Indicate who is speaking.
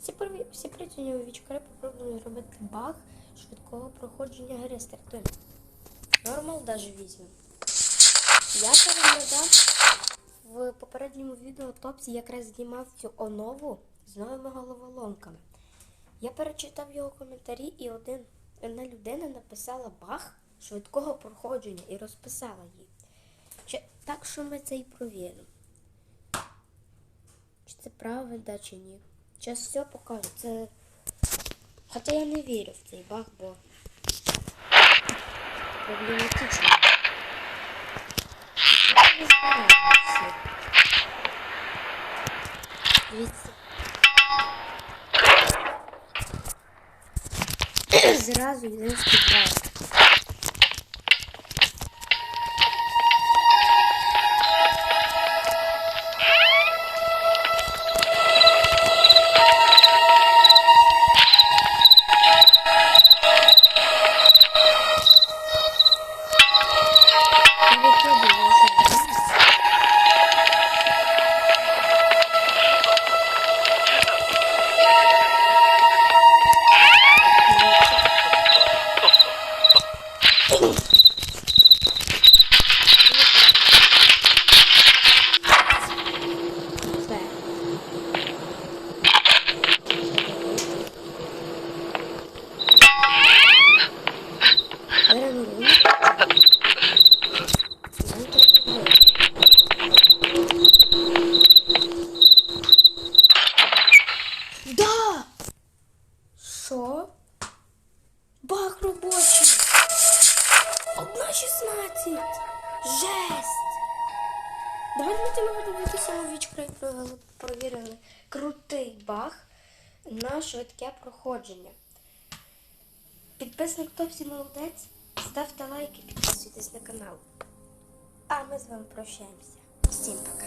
Speaker 1: Всі, працювання вічкари попробуємо зробити баг швидкого проходження гри стартуємо. Нормал даже візьмемо. Я переглядав в попередньому відео Топсі якраз знімав цю онову з новими головоломками. Я перечитав його коментарі, і один, одна людина написала баг швидкого проходження і розписала її. Чи, так що ми це і провіримо. Чи це правда, чи ні. Зараз все покажу. Хоча я не вірю в цей баг, бо проблематично. Не збираємо всі. Дивіться. Да! Що? Бах робочий! Одна шістнадцять! Жесть! Давайте ми цьому подивитися у вічкрай провірили крутий баг на швидке проходження. Підписник Топсі молодець. Ставте лайки, підписуйтесь на канал. А ми з вами прощаємося. Всім пока!